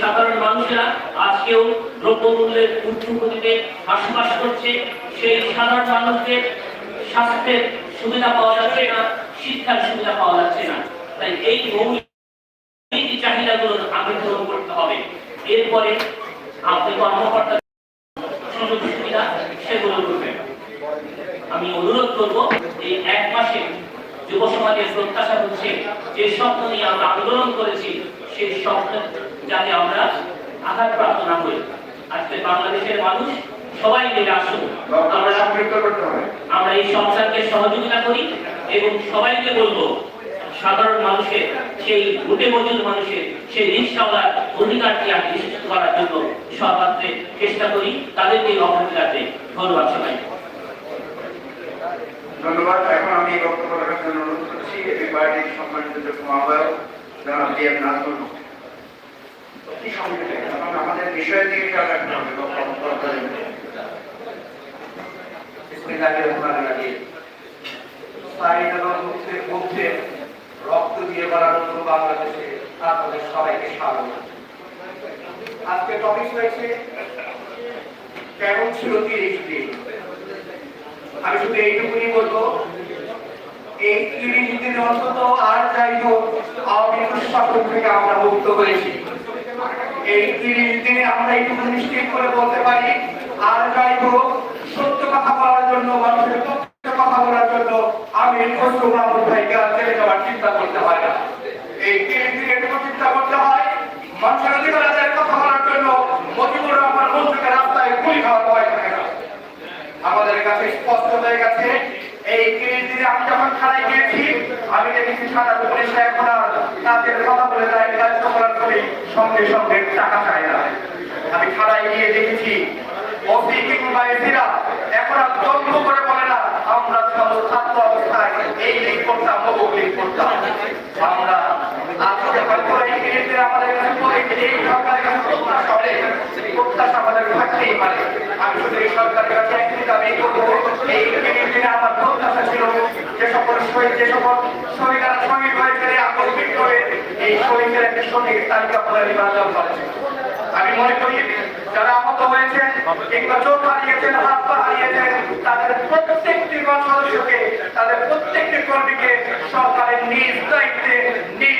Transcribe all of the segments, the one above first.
সাধারণ মানুষেরা আজকেও দ্রব্যমূল্যের ঊর্ধ্বগতিতে হাসপাস করছে। সেই সাধারণ মানুষদের স্বাস্থ্যের সুবিধা পাওয়া যাচ্ছে না, শিক্ষার সুবিধা পাওয়া যাচ্ছে না। তাই এই মৌলিক চাহিদাগুলো আগে পূরণ করতে হবে। এরপরে আপনি কর্মকর্তা সুযোগ সুবিধা সেগুলো করবেন। আমি অনুরোধ করব, এই এক মাসে যুব সমাজের প্রত্যাশা হচ্ছে যে স্বপ্ন নিয়ে আমরা আন্দোলন করেছি, সেই স্বপ্ন যাতে আমরা আঘাতপ্রাপ্ত না হই আজকে বাংলাদেশের মানুষ সবাই মিলে আসুন। আমরা সংযুক্ত করতে হবে আমরা এই সংসারকে সহযোগিতা করি এবং সবাইকে বলব, সাধারণ মানুষের সেই ভোটে মজুর মানুষের সেই রিক্সাওয়ালার অধিকারকে আমি নিশ্চিত করার জন্য সর্বাত্রে চেষ্টা করি। তাদেরকে অগ্রাধিকার দেই। ধন্যবাদ সবাই ধন্যবাদ। এখন আমি বক্তব্য রাখার জন্য অনুরোধ করছি। এই পার্টির সম্মানিত যুগ্ম আহ্বায়ক জনাব বি এম নাজমুল হক। কি সংক্ষেপে কারণ রক্ত দিয়ে নতুন বাংলাদেশে আপনাদের সবাইকে স্বাগত আজকে টপিক হয়েছে কেমন ছিল তিরিশ দিন আমি শুধু এইটুকুনি বলব এই তিরিশ দিন অন্তত আর যাই হোক, আওয়ামী লীগের শাসন থেকে আমরা মুক্ত হয়েছি। এই তিরিশ দিনে আমরা এইটুকু নিশ্চিত করে বলতে পারি, আর যাই হোক সত্য কথা বলার জন্য, মানুষের সত্য কথা বলার জন্য আমি খসরু মাহমুদ ভাইকে আর জেলে যাওয়ার চিন্তা করতে হয় না। এই তিরিশ দিনে এটুকু চিন্তা করতে হয়? মানুষের অধিকার কথা বলার জন্য মজিবুর রহমান মন্ত্রীকে রাস্তায় গুলি থাকে না আমাদের কাছে স্পষ্ট হয়ে গেছে, এই তিরিশ আমি যখন থানায় গিয়েছি, আমি দেখেছি থানার পুলিশ এখন আর তাদের কথা বলে দেয় কাজ করার পরে সঙ্গে সঙ্গে টাকা চায় না। আমি থানায় গিয়ে দেখেছি কিংবা এসিরা এখন আর দ্বন্দ্ব করে বলে না, আমরা যখন ছাত্র অবস্থায় এই করতাম ও লিগ করতাম। আমরা হয়তো এই আমাদের কাছে এই সরকারের কাছে প্রত্যাশা অনেক প্রত্যাশা থাকতেই পারে। আমি সরকারের কাছে দাবি করব। এই দিনে আমার প্রত্যাশা ছিল যে সকল শহীদ যে সকল শহীদারা শহীদ হয়েছে আকস্মিক করে এই শহীদের একটি সঠিক তালিকা করে নির্বাচন করেছে। আমি মনে করি যারা আহত হয়েছেন কিংবা চোখ হারিয়েছেন, হাত পা হারিয়েছেন, তাদের প্রত্যেকটি গণ সদস্যকে, তাদের প্রত্যেকটি কর্মীকে সরকারের নিজ দায়িত্বে, নিজ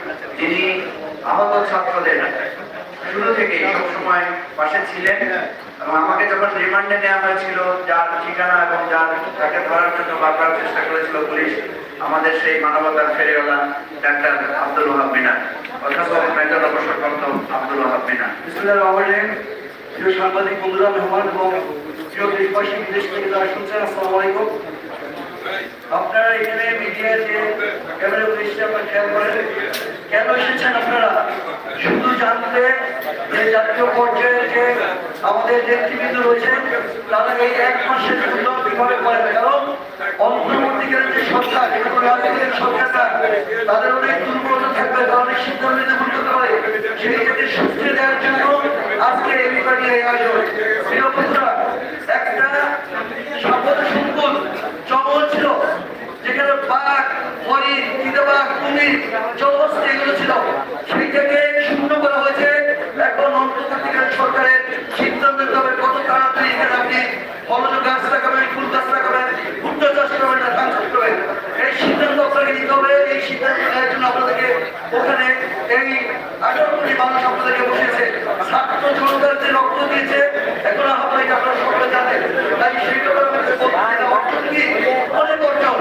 যিনি আহত ছাত্রদের শুরু থেকে সবসময় পাশে ছিলেন এবং আমাকে যখন রিমান্ডে নেওয়া হয়েছিল, যার ঠিকানা এবং যার তাকে ধরার জন্য বারবার চেষ্টা করেছিল পুলিশ, আমাদের সেই মানবতার ফেরিওয়ালা ডাক্তার আব্দুল ওহাব মিনা অধ্যাপক অবসরপ্রাপ্ত আব্দুল ওহাব মিনা। সাংবাদিক বন্ধুরা, মেহমান এবং প্রিয় দেশবাসী, বিদেশ থেকে যারা শুনছেন, আসসালামু আলাইকুম। আপনারা এখানে মিডিয়া যে ক্যামেরা এসেছে আপনারা খেয়াল করেন কেন এসেছেন আপনারা? শুধু জানতে যে জাতীয় পর্যায়ে যে আমাদের নেতৃবৃন্দ রয়েছেন, তারা এই এক মাসের জন্য বিভাগে করেন কারণ অন্তর্বর্তীকালীন যে সরকার, এবং রাজনৈতিক সরকারটা তাদের অনেক দুর্বলতা থাকবে, তারা অনেক সিদ্ধান্ত নিতে করতে পারে সেই থেকে সুস্থ দেওয়ার জন্য আজকে এই বিভাগে এই আয়োজন। একটা সম্পদ সম্পদ জঙ্গল ছিল যেখানে বাঘ হরিণ চিতাবাঘ কুমির জলহস্তি এগুলো ছিল সেই থেকে শূন্য করা হয়েছে এখন অন্তর্বর্তীকালীন সরকারের সিদ্ধান্ত নিতে হবে কত তাড়াতাড়ি এখানে আপনি ফলজ গাছ লাগাবেন ফুল গাছ লাগাবেন ভুট্টা চাষ করবেন না ধান চাষ করবেন এই সিদ্ধান্ত আপনাকে নিতে হবে, এই সিদ্ধান্ত নেওয়ার জন্য আপনাদেরকে ওখানে এই আঠারো আপনাদেরকে বসেছে ছাত্র দিয়েছে, এখন আপনাকে আপনারা সকলে জানেন, তাই সেই অনেক অর্জন।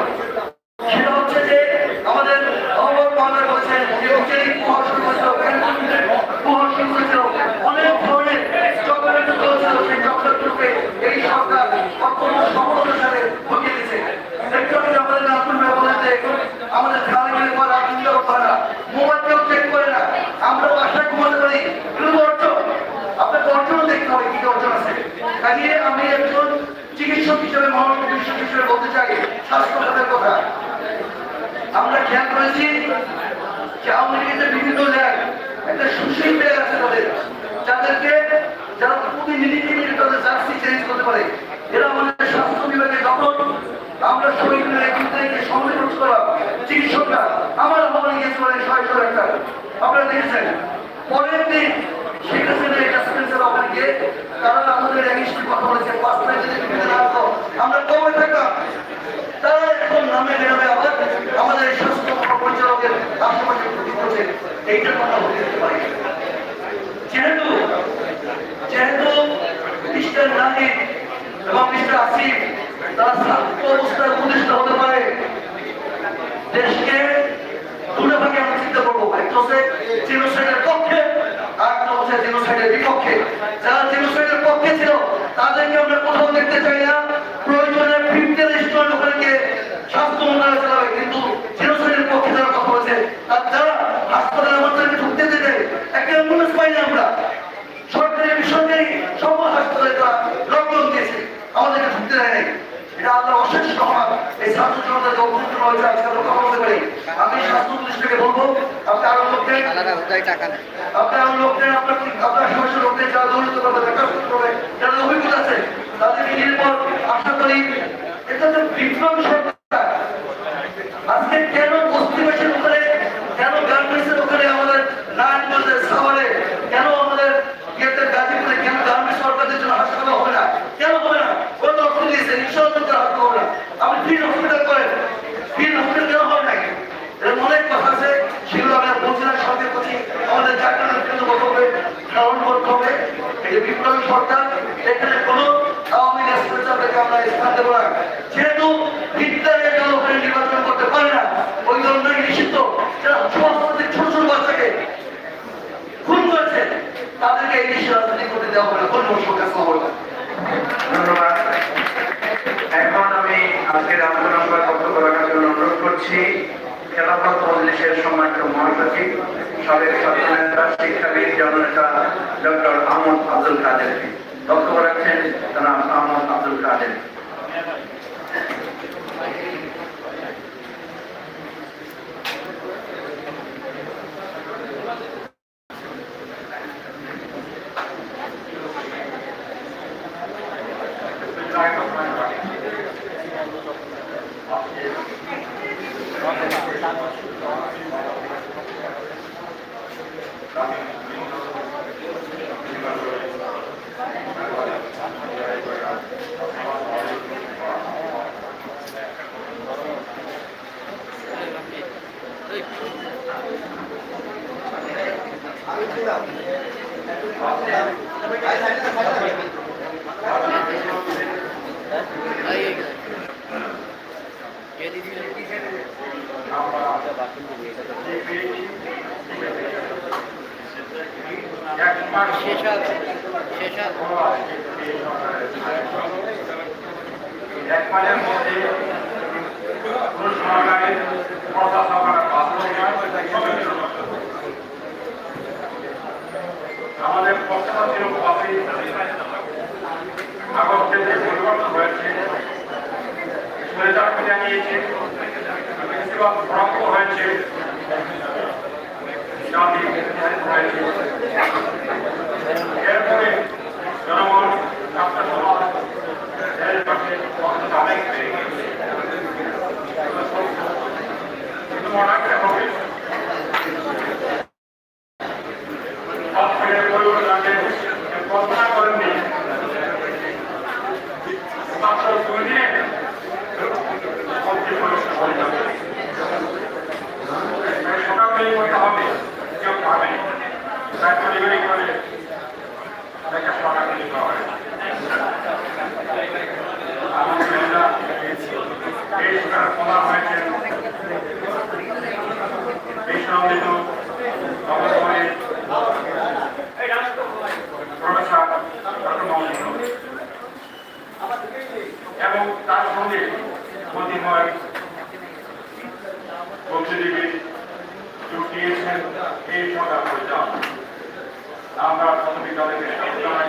কাজে আমি একজন চিকিৎসক হিসেবে মহানগর চিকিৎসক হিসেবে বলতে চাই স্বাস্থ্য কথা। আমরা খেয়াল করেছি যে আওয়ামী বিভিন্ন ল্যাব একটা সুশীল ল্যাব আছে তাদের। যাদেরকে যারা প্রতিনিধিকে মিলে তাদের জার্সি চেঞ্জ করতে পারে। এরা আমাদের স্বাস্থ্য বিভাগে যখন আমরা সবাই মিলে একদিন থেকে সম্মিলিত করলাম চিকিৎসকরা আমার ভবনে গিয়েছিল ছয়শো একটা আপনারা দেখেছেন, পরের দিন শেখ হাসিনা এটা গিয়ে তারা আমাদের এগেস্টে কথা বলেছে আমরা কমে থাকতাম তারা এখন নামে বেরোবে আবার আমাদের পরিচালকের আশেপাশে এইটা কথা হতে দিতে পারি না। যেহেতু যেহেতু মিস্টার নাহিদ এবং মিস্টার আসিফ তারা ছাত্র অবস্থায় উপদেষ্টা হতে পারে দেশকে দুটো ভাগে আমরা চিন্তা করব একটা হচ্ছে জেনোসাইডের পক্ষে আর একটা হচ্ছে জেনোসাইডের বিপক্ষে। যারা জেনোসাইডের পক্ষে ছিল, তাদেরকে আমরা কোথাও দেখতে চাই না। প্রয়োজনে ফিফটি রেস্টুরেন্ট ওখানে স্বাস্থ্য মন্ত্রণালয় কিন্তু জেনোসাইডের পক্ষে যারা কথা বলেছে তার যারা হাসপাতালে আমাদেরকে ঢুকতে দিতে একটা অ্যাম্বুলেন্স পাই না আমরা সরকারি বেসরকারি সব হাসপাতালে তারা লকডাউন দিয়েছে আমাদেরকে ঢুকতে দেয় নাই এটা আল্লাহ অশেষ রহমান এই ছাত্র জনতা যে অভ্যুত্থান হয়েছে আজকে কথা বলতে পারি আমি স্বাস্থ্য প্রতিষ্ঠাকে বলব আপনি আরও লোকদের আপনি আরও লোকদের আপনার আপনার সমস্ত লোকদের যারা দৌড়িত করবে কাজ করতে যারা অভিজ্ঞতা আছে তাদেরকে নির্ভর আশা করি এটা তো বিপ্লব সরকার আজকে কেন বস্তিবাসীর ওখানে কেন গার্মেন্টসের ওখানে আমাদের নারায়ণগঞ্জের সাভারে কেন আমাদের ইয়েতে গাজীপুরে কেন গার্মেন্টস সরকারের জন্য হাসপাতাল হবে না কেন হবে না ওরা তো অর্থ দিয়েছে ইনশাল্লাহ হাসপাতাল হবে না আপনি ফ্রি হসপিটাল করেন ফ্রি হসপিটাল কেন হবে নাকি এরকম অনেক কথা আছে সেগুলো আমি আর বলছি না সঙ্গে করছি আমাদের চাকরি কিন্তু বলতে হবে ধারণ করতে হবে এই সরকার এখানে কোনো আওয়ামী রেসপন্সারদেরকে আমরা স্থান দেবো না। যেহেতু বিদ্যালয়ের দল নির্বাচন করতে পারে না, ওই দল নিষিদ্ধ। যারা সমাজপতি ছোট ছোট বাচ্চাকে খুন করেছে, তাদেরকে এই দেশে রাজনীতি করতে দেওয়া হবে না। ধন্যবাদ সরকার সহযোগিতা ধন্যবাদ। এখন আমি আজকের আলোচনা সভায় বক্তব্য রাখার জন্য অনুরোধ করছি। খেলাফত মজলিসের সম্মানিত মহাসচিব সাবেক ছাত্রনেতা শিক্ষাবিদ জননেতা ডক্টর আহমদ আব্দুল কাদেরকে লক্ষ্য রাখছেন জনাব আহমদ আব্দুল কাদের। এক মাসের মধ্যে কোনো সরকারের প্রশাসন করা বাস্তবায়ন আমাদের যে পরিবর্তন হয়েছে বেশিরভাগ ভ্রঙ্গ হয়েছে এরপরে জনগণ ছাত্র সমাজ পাশে অনেক কিন্তু মনে রাখতে হবে সবথেকে পরিবর্তন আগে কল্পনা করেননি মাত্র দুই দিনে সবচেয়ে সমস্যা হয়ে যাবে সকালবেলায় করতে হবে কেউ পাবে তাই ডেলিভারি করে তাকে সকালে দিতে হয় আলহামদুলিল্লাহ এই সরকার প্রধান হয়েছেন এই সম্মিলিত অবস্থানে প্রফেসর ডক্টর মোহাম্মদ ইউনূস। এবং তার সঙ্গে প্রতিময় বুদ্ধিজীবী যোগ দিয়েছেন এই সরকার পরিচালনা আমরা প্রথমে তাদেরকে স্বাগত জানাই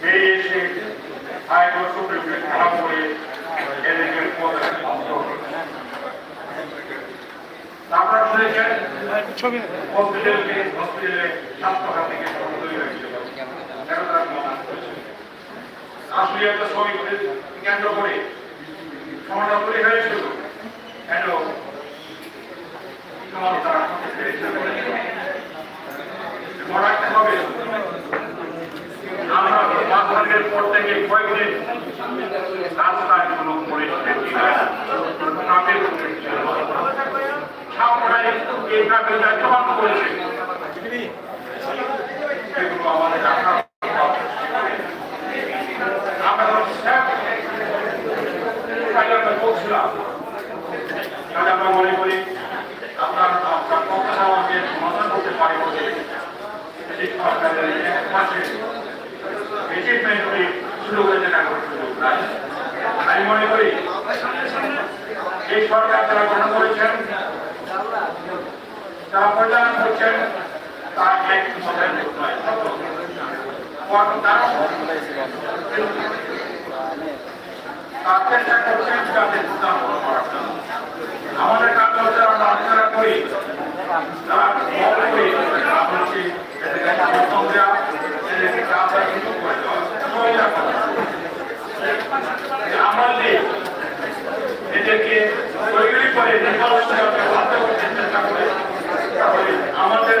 বেরিয়ে এসে সুপ্রিম কোর্টে খেলা করে এদেরকে। আপনারা শুনেছেন হসপিটালকে হসপিটালে স্বাস্থ্যখাত থেকে তৈরি হয়েছিল। আসলে একটা শ্রমিকদের কেন্দ্র করে সমাধান তৈরি হয়েছিল কেন সমাধান তারা মনে রাখতে হবে আমরা মাঝখানের প্রত্যেকে কয়েকদিন রাস্তায় কোনো পরিস্থিতি ট্রাফিক সাপ্তাহে এই দায়িত্ববান করেছে আমাদের রাখা আমরা স্যার আমরা বলছিলাম কাজে আমরা মনে করি আপনার আপনার কথা আমাকে সমাধান করতে পারি বলে এই সরকারের এক মাসে অ্যাচিভমেন্ট করে শুরু করেছেন এখন সুযোগ নাই আমি মনে করি এই সরকার যারা গঠন করেছেন যারা পরিচালনা করছেন তারা এক সরকার নয় তারা তার চেষ্টা করছেন করার জন্য আমাদের কাজ হচ্ছে আমরা আলোচনা করি মনে আমরা এদেরকে তৈরি করে নির্বাচন যাতে বাধ্য করতে চেষ্টা করে তাহলে আমাদের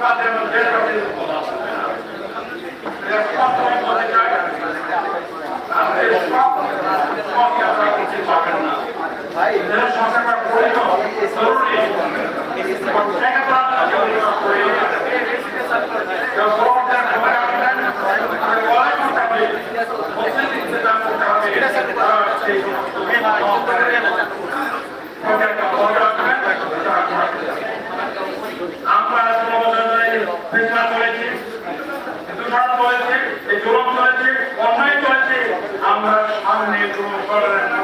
কাজের মধ্যে কাজের কথা হবে না। এটা সবসময় বলতে চাই আজকে সব সবকে আপনারা করতে পারবেন না যারা সরকার প্রয়োজন জরুরি সেটা তো আপনারা করে কেউ সরকার করে আসবেন আর বলাই করতে হবে মুসলিম ইন্তজাম করতে হবে তারা সেই আমরা চেষ্টা করেছি দূষণ চলেছে এই আমরা সামনে পক্ষ থেকে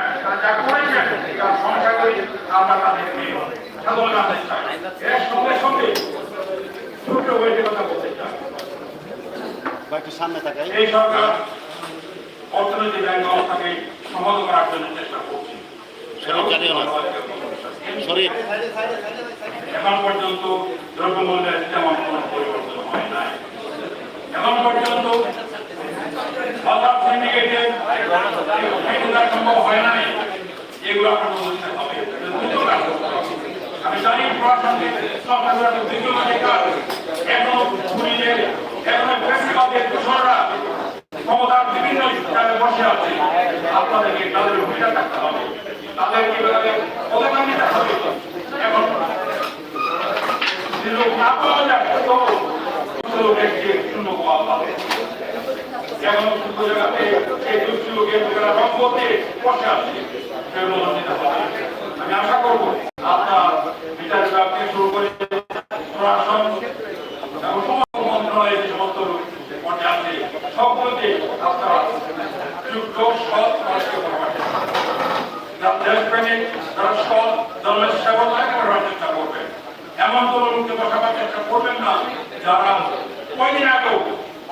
যা করেছেন তার সংখ্যা করি আমরা তাদেরকে সাধন জানাতে চাই এর সঙ্গে সঙ্গে ছোট হয়ে কথা বলতে চাই একটু সামনে এই সরকার অর্থনৈতিক ব্যাংক ব্যবস্থাকে সমাজ করার জন্য চেষ্টা করছে। এখন পর্যন্ত দ্রব্যমূল্যের তেমন কোনো পরিবর্তন হয় নাই। এখন পর্যন্ত বাজার সিন্ডিকেটের এগুলা সম্ভব হয় নাই এগুলো আপনার বলতে হবে। আমি জানি প্রশাসনে সরকার দীর্ঘ কাজ এখনও পুলিশের এখনও প্রেসিডেন্টের দোষরা ক্ষমতার বিভিন্ন জায়গায় বসে আছে আপনাদেরকে তাদের ভূমিকা থাকতে হবে তাদের কীভাবে অবদান নিতে হবে এখন না পাওয়া যায় তো লোকের শূন্য পাওয়া পাবে এখন জায়গাতে এই লোকের যারা রঙ্গতে বসে হবে আমি আশা করব আপনার বিচার বিভাগ শুরু করে প্রশাসন এবং সমস্ত মন্ত্রণালয়ের যে সমস্ত পর্যায়ে আছে সবগুলোতে আপনারা যোগ্য সৎ মানুষকে। যারা দেশপ্রেমিক যারা সৎ দলের সেবা করে করার চেষ্টা করবেন এমন কোন লোককে বসাবার চেষ্টা করবেন না, যারা কয়দিন আগেও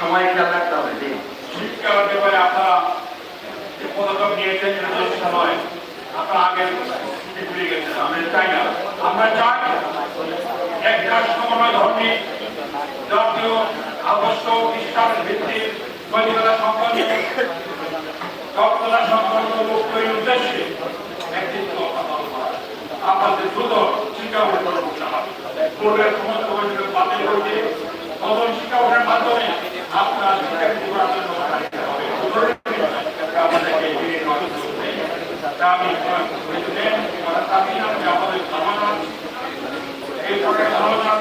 সময় খেয়াল রাখতে হবে জি। শিক্ষার ব্যাপারে আপনারা যে পদক্ষেপ নিয়েছেন নয় আপনারা আগে ভুলে গেছেন। আমরা চাই না? আমরা চাই একটা সমন্বয় ধর্মী জাতীয় আদর্শ ইসলামের ভিত্তিক নৈতিকতা সম্পন্ন দক্ষতা সম্পন্ন লোক তৈরির উদ্দেশ্যে নেতৃত্ব পালন দ্রুত শিক্ষা গ্রহণ করতে হবে পূর্বের সমস্ত বাতিল করে দিয়ে নতুন শিক্ষা মাধ্যমে আপনার নির্বাচন আমাদেরকে দাবি করেছিলেন তারা দাবি না যে আমাদের সমাধান এই ধরনের সমাধান